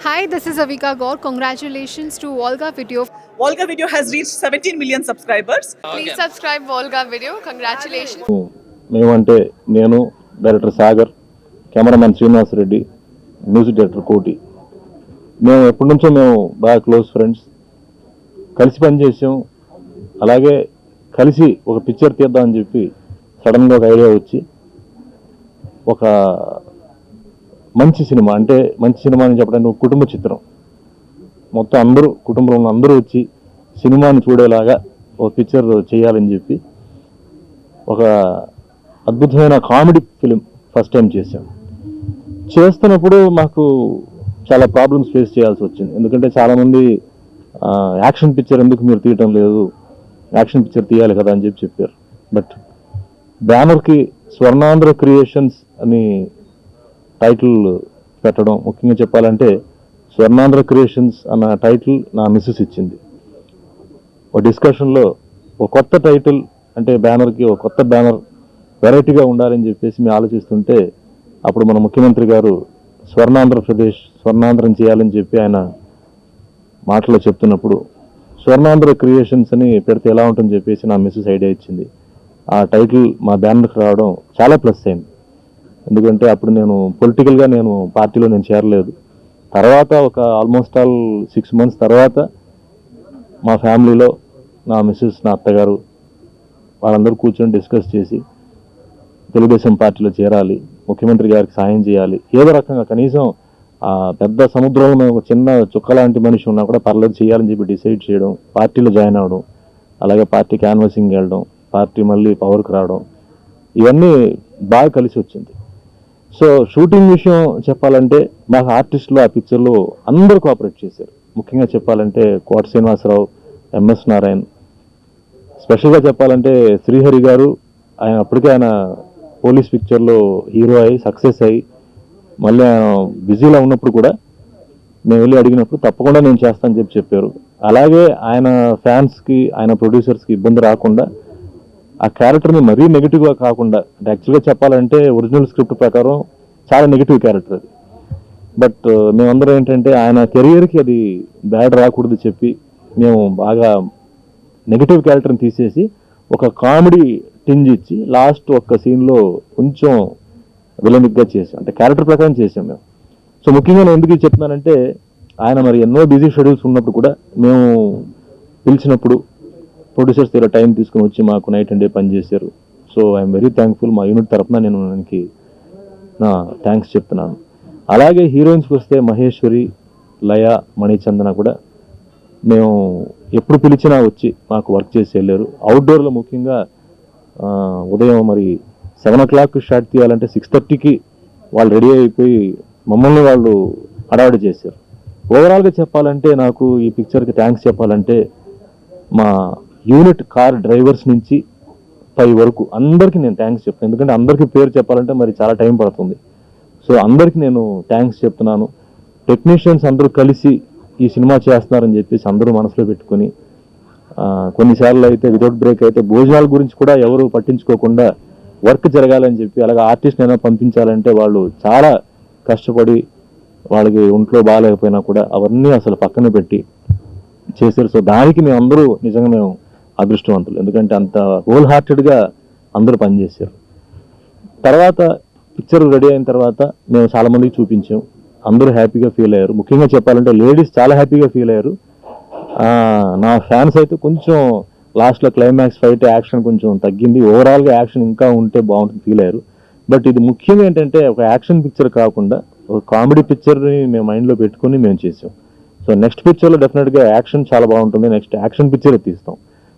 Hi, this is Avika Gaur. Congratulations to Volga Video. Volga Video has reached 17 million subscribers. Please subscribe Volga Video. Congratulations. మేమంటే నేను director Sagar cameraman Srinivas Reddy music director Koti మేము ఎప్పటి నుంచో మేము బాగా close friends కలిసి పనిచేసాం అలాగే కలిసి ఒక పిక్చర్ తీద్దామని చెప్పి సడన్గా ఒక ఐడియా వచ్చి ఒక మంచి సినిమా అంటే మంచి సినిమా అని చెప్పడానికి ఒక కుటుంబ చిత్రం. మొత్తం అందరూ కుటుంబంలో ఉన్న అందరూ వచ్చి సినిమాని చూడేలాగా ఒక పిక్చర్ చేయాలని చెప్పి ఒక అద్భుతమైన కామెడీ ఫిలిం ఫస్ట్ టైం చేశాం. చేస్తున్నప్పుడు మాకు చాలా ప్రాబ్లమ్స్ ఫేస్ చేయాల్సి వచ్చింది. ఎందుకంటే చాలామంది యాక్షన్ పిక్చర్ ఎందుకు మీరు తీయటం లేదు? యాక్షన్ పిక్చర్ తీయాలి కదా అని చెప్పి చెప్పారు. బట్ బ్యానర్కి స్వర్ణాంధ్ర క్రియేషన్స్ అని టైటిల్ పెట్టడం. ముఖ్యంగా చెప్పాలంటే స్వర్ణాంధ్ర క్రియేషన్స్ అన్న టైటిల్ నా మిస్సెస్ ఇచ్చింది. ఒక డిస్కషన్లో ఒక కొత్త టైటిల్ అంటే బ్యానర్కి ఒక కొత్త బ్యానర్ వెరైటీగా ఉండాలని చెప్పేసి మేము ఆలోచిస్తుంటే అప్పుడు మన ముఖ్యమంత్రి గారు స్వర్ణాంధ్రప్రదేశ్ స్వర్ణాంధ్రం చేయాలని చెప్పి ఆయన మాటలో చెప్తున్నప్పుడు స్వర్ణాంధ్ర క్రియేషన్స్ అని పెడితే ఎలా ఉంటుందని చెప్పేసి నా మిస్సెస్ ఐడియా ఇచ్చింది. ఆ టైటిల్ మా బ్యానర్కి రావడం చాలా ప్లస్ అయింది. ఎందుకంటే అప్పుడు నేను పొలిటికల్గా నేను పార్టీలో నేను చేరలేదు. తర్వాత ఒక ఆల్మోస్ట్ ఆల్ సిక్స్ మంత్స్ తర్వాత మా ఫ్యామిలీలో నా మిస్సెస్ నా అత్తగారు వాళ్ళందరూ కూర్చొని డిస్కస్ చేసి తెలుగుదేశం పార్టీలో చేరాలి ముఖ్యమంత్రి గారికి సాయం చేయాలి. ఏదో రకంగా కనీసం పెద్ద సముద్రంలో ఒక చిన్న చుక్క లాంటి మనిషి ఉన్నా కూడా పర్లేదు చేయాలని చెప్పి డిసైడ్ చేయడం పార్టీలో జాయిన్ అవ్వడం అలాగే పార్టీ క్యాన్వాసింగ్ వెళ్ళడం పార్టీ మళ్ళీ పవర్కి రావడం ఇవన్నీ బాగా కలిసి వచ్చింది. సో షూటింగ్ విషయం చెప్పాలంటే మాకు ఆర్టిస్టులు ఆ పిక్చర్లో అందరూ కోఆపరేట్ చేశారు. ముఖ్యంగా చెప్పాలంటే కోట శ్రీనివాసరావు ఎంఎస్ నారాయణ్. స్పెషల్గా చెప్పాలంటే శ్రీహరి గారు ఆయన అప్పటికే ఆయన పోలీస్ పిక్చర్లో హీరో అయ్యి సక్సెస్ అయ్యి మళ్ళీ ఆయన బిజీలో ఉన్నప్పుడు కూడా మేము వెళ్ళి అడిగినప్పుడు తప్పకుండా నేను చేస్తానని చెప్పి చెప్పారు. అలాగే ఆయన ఫ్యాన్స్కి ఆయన ప్రొడ్యూసర్స్కి ఇబ్బంది రాకుండా ఆ క్యారెక్టర్ని మరీ నెగిటివ్గా కాకుండా అంటే యాక్చువల్గా చెప్పాలంటే ఒరిజినల్ స్క్రిప్ట్ ప్రకారం చాలా నెగిటివ్ క్యారెక్టర్ అది. బట్ uh, మేమందరం ఏంటంటే ఆయన కెరియర్కి అది బ్యాడ్ రాకూడదు చెప్పి మేము బాగా నెగిటివ్ క్యారెక్టర్ని తీసేసి ఒక కామెడీ టింజ్ ఇచ్చి లాస్ట్ ఒక్క సీన్లో కొంచెం విలనిక్గా చేసాం అంటే క్యారెక్టర్ ప్రకారం చేసాం మేము. సో ముఖ్యంగా నేను ఎందుకు చెప్తున్నానంటే ఆయన మరి ఎన్నో బిజీ షెడ్యూల్స్ ఉన్నప్పుడు కూడా మేము పిలిచినప్పుడు ప్రొడ్యూసర్స్ దగ్గర టైం తీసుకుని వచ్చి మాకు నైట్ అండ్ డే పనిచేశారు సో ఐఎమ్ వెరీ థ్యాంక్ఫుల్ మా యూనిట్ తరఫున నేను దానికి నా థ్యాంక్స్ చెప్తున్నాను. అలాగే హీరోయిన్స్కి వస్తే మహేశ్వరి లయ మణిచందన కూడా మేము ఎప్పుడు పిలిచినా వచ్చి మాకు వర్క్ చేసి వెళ్ళారు. అవుట్డోర్లో ముఖ్యంగా ఉదయం మరి సెవెన్ ఓ క్లాక్ స్టార్ట్ తీయాలంటే సిక్స్ థర్టీకి వాళ్ళు రెడీ అయిపోయి మమ్మల్ని వాళ్ళు హడావిడి చేశారు. ఓవరాల్గా చెప్పాలంటే నాకు ఈ పిక్చర్కి థ్యాంక్స్ చెప్పాలంటే మా యూనిట్ కార్ డ్రైవర్స్ నుంచి పై వరకు అందరికీ నేను థ్యాంక్స్ చెప్తాను. ఎందుకంటే అందరికీ పేరు చెప్పాలంటే మరి చాలా టైం పడుతుంది. సో అందరికీ నేను థ్యాంక్స్ చెప్తున్నాను. టెక్నీషియన్స్ అందరూ కలిసి ఈ సినిమా చేస్తున్నారని చెప్పేసి అందరూ మనసులో పెట్టుకొని కొన్నిసార్లు అయితే వితౌట్ బ్రేక్ అయితే భోజనాల గురించి కూడా ఎవరు పట్టించుకోకుండా వర్క్ జరగాలని చెప్పి అలాగే ఆర్టిస్ట్ అయినా పంపించాలంటే వాళ్ళు చాలా కష్టపడి వాళ్ళకి ఒంట్లో బాగాలేకపోయినా కూడా అవన్నీ అసలు పక్కన పెట్టి చేశారు. సో దానికి మేము అందరూ నిజంగా మేము అదృష్టవంతులు. ఎందుకంటే అంత హోల్ హార్టెడ్గా అందరూ పనిచేశారు. తర్వాత పిక్చర్ రెడీ అయిన తర్వాత మేము చాలా మందికి చూపించాం. అందరూ హ్యాపీగా ఫీల్ అయ్యారు. ముఖ్యంగా చెప్పాలంటే లేడీస్ చాలా హ్యాపీగా ఫీల్ అయ్యారు. నా ఫ్యాన్స్ అయితే కొంచెం లాస్ట్లో క్లైమాక్స్ ఫైట్ యాక్షన్ కొంచెం తగ్గింది. ఓవరాల్గా యాక్షన్ ఇంకా ఉంటే బాగుంటుంది ఫీల్ అయ్యారు. బట్ ఇది ముఖ్యంగా ఏంటంటే ఒక యాక్షన్ పిక్చర్ కాకుండా ఒక కామెడీ పిక్చర్ని మేము మైండ్లో పెట్టుకొని మేము చేసాం. సో నెక్స్ట్ పిక్చర్లో డెఫినెట్గా యాక్షన్ చాలా బాగుంటుంది. నెక్స్ట్ యాక్షన్ పిక్చర్ తీస్తాం.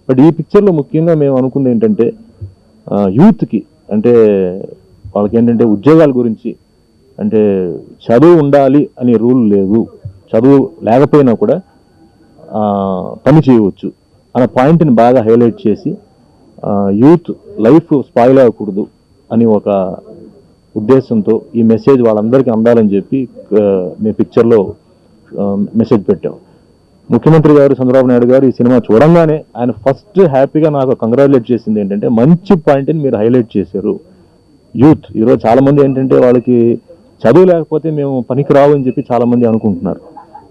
బట్ ఈ పిక్చర్లో ముఖ్యంగా మేము అనుకుంది ఏంటంటే యూత్కి అంటే వాళ్ళకి ఏంటంటే ఉద్యోగాల గురించి అంటే చదువు ఉండాలి అనే రూల్ లేదు. చదువు లేకపోయినా కూడా పని చేయవచ్చు అన్న పాయింట్ని బాగా హైలైట్ చేసి యూత్ లైఫ్ స్పాయిల్ అవ్వకూడదు అని ఒక ఉద్దేశంతో ఈ మెసేజ్ వాళ్ళందరికీ అందాలని చెప్పి మీ మేము పిక్చర్లో మెసేజ్ పెట్టాం. ముఖ్యమంత్రి గారు చంద్రబాబు నాయుడు గారు ఈ సినిమా చూడంగానే ఆయన ఫస్ట్ హ్యాపీగా నాకు కంగ్రాచులేట్ చేసింది ఏంటంటే మంచి పాయింట్ని మీరు హైలైట్ చేశారు. యూత్ ఈరోజు చాలామంది ఏంటంటే వాళ్ళకి చదువు లేకపోతే మేము పనికి రావు అని చెప్పి చాలామంది అనుకుంటున్నారు.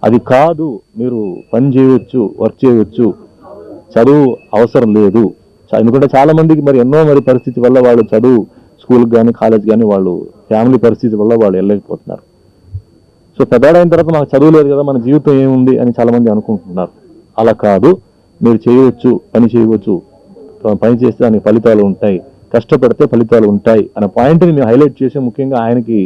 అది కాదు మీరు పని చేయవచ్చు వర్క్ చేయవచ్చు చదువు అవసరం లేదు. ఎందుకంటే చాలామందికి మరి ఎన్నో మరి పరిస్థితి వల్ల వాళ్ళు చదువు స్కూల్కి కానీ కాలేజ్ కానీ వాళ్ళు ఫ్యామిలీ పరిస్థితి వల్ల వాళ్ళు వెళ్ళలేకపోతున్నారు. సో పెద్దవాడైన తర్వాత మాకు చదువు లేదు కదా మన జీవితం ఏముంది అని చాలామంది అనుకుంటున్నారు. అలా కాదు మీరు చేయవచ్చు పని చేయవచ్చు పని చేస్తే దానికి ఫలితాలు ఉంటాయి. కష్టపడితే ఫలితాలు ఉంటాయి అనే పాయింట్ని మేము హైలైట్ చేసి ముఖ్యంగా ఆయనకి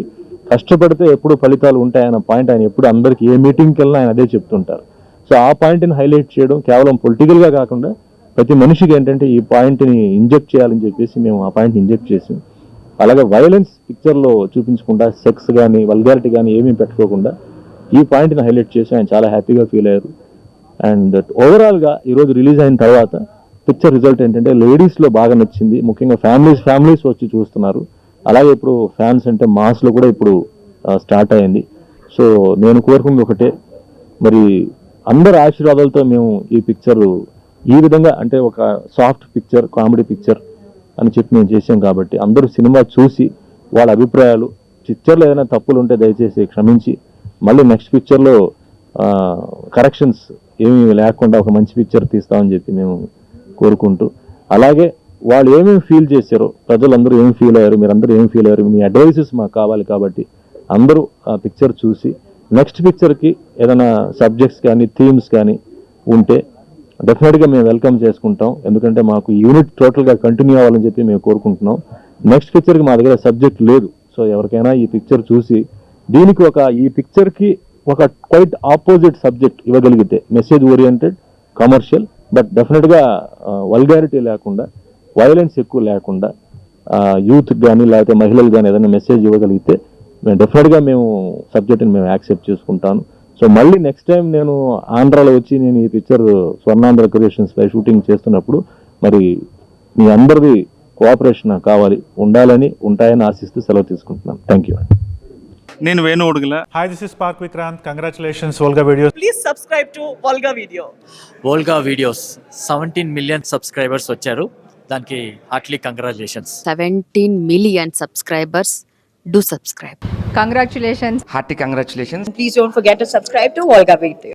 కష్టపడితే ఎప్పుడు ఫలితాలు ఉంటాయి అనే పాయింట్ ఆయన ఎప్పుడు అందరికీ ఏ మీటింగ్కి వెళ్ళినా ఆయన అదే చెప్తుంటారు. సో ఆ పాయింట్ని హైలైట్ చేయడం కేవలం పొలిటికల్గా కాకుండా ప్రతి మనిషికి ఏంటంటే ఈ పాయింట్ని ఇంజెక్ట్ చేయాలని చెప్పేసి మేము ఆ పాయింట్ని ఇంజెక్ట్ చేసాం. అలాగే వైలెన్స్ పిక్చర్లో చూపించకుండా సెక్స్ కానీ వల్గారిటీ కానీ ఏమీ పెట్టుకోకుండా ఈ పాయింట్ని హైలైట్ చేసి ఆయన చాలా హ్యాపీగా ఫీల్ అయ్యారు. అండ్ ఓవరాల్గా ఈరోజు రిలీజ్ అయిన తర్వాత పిక్చర్ రిజల్ట్ ఏంటంటే లేడీస్లో బాగా నచ్చింది. ముఖ్యంగా ఫ్యామిలీస్ ఫ్యామిలీస్ వచ్చి చూస్తున్నారు. అలాగే ఇప్పుడు ఫ్యాన్స్ అంటే మాస్లో కూడా ఇప్పుడు స్టార్ట్ అయింది. సో నేను కోరుకుంది ఒకటే. మరి అందరి ఆశీర్వాదాలతో మేము ఈ పిక్చర్ ఈ విధంగా అంటే ఒక సాఫ్ట్ పిక్చర్ కామెడీ పిక్చర్ అని చెప్పి మేము చేసాం కాబట్టి అందరూ సినిమా చూసి వాళ్ళ అభిప్రాయాలు పిక్చర్లో ఏదైనా తప్పులు ఉంటే దయచేసి క్షమించి మళ్ళీ నెక్స్ట్ పిక్చర్లో కరెక్షన్స్ ఏమీ లేకుండా ఒక మంచి పిక్చర్ తీస్తామని చెప్పి మేము కోరుకుంటూ అలాగే వాళ్ళు ఏమేమి ఫీల్ చేశారో ప్రజలందరూ ఏం ఫీల్ అయ్యారు మీరందరూ ఏం ఫీల్ అయ్యారు మీ అడ్వైసెస్ మాకు కావాలి కాబట్టి అందరూ ఆ పిక్చర్ చూసి నెక్స్ట్ పిక్చర్కి ఏదైనా సబ్జెక్ట్స్ కానీ థీమ్స్ కానీ ఉంటే డెఫినెట్గా మేము వెల్కమ్ చేసుకుంటాం. ఎందుకంటే మాకు యూనిట్ టోటల్గా కంటిన్యూ అవ్వాలని చెప్పి మేము కోరుకుంటున్నాం. నెక్స్ట్ పిక్చర్కి మా దగ్గర సబ్జెక్ట్ లేదు. సో ఎవరికైనా ఈ పిక్చర్ చూసి దీనికి ఒక ఈ పిక్చర్కి ఒక క్వైట్ ఆపోజిట్ సబ్జెక్ట్ ఇవ్వగలిగితే మెసేజ్ ఓరియంటెడ్ కమర్షియల్ బట్ డెఫినెట్గా వల్గారిటీ లేకుండా వైలెన్స్ ఎక్కువ లేకుండా యూత్ కానీ లేకపోతే మహిళలు కానీ ఏదైనా మెసేజ్ ఇవ్వగలిగితే మేము డెఫినెట్గా మేము సబ్జెక్ట్ని మేము యాక్సెప్ట్ చేసుకుంటాను. సో మళ్ళీ నెక్స్ట్ టైం నేను ఆంధ్రాలో వచ్చి నేను ఈ పిక్చర్ స్వర్ణాంధ్ర క్రియేషన్స్పై షూటింగ్ చేస్తున్నప్పుడు మరి మీ అందరిది కోఆపరేషన్ కావాలి ఉండాలని ఉంటాయని ఆశిస్తూ సెలవు తీసుకుంటున్నాను థ్యాంక్ యూ నేను Venu Udugula Hi, this is Park Vikrant. Congratulations, Volga Videos. Please subscribe to Volga Video. Volga videos seventeen million subscribers వచ్చారు దానికి heartly congratulations 17 million subscribers. Do subscribe. Congratulations. hearty congratulations Please don't forget to subscribe to Volga Video.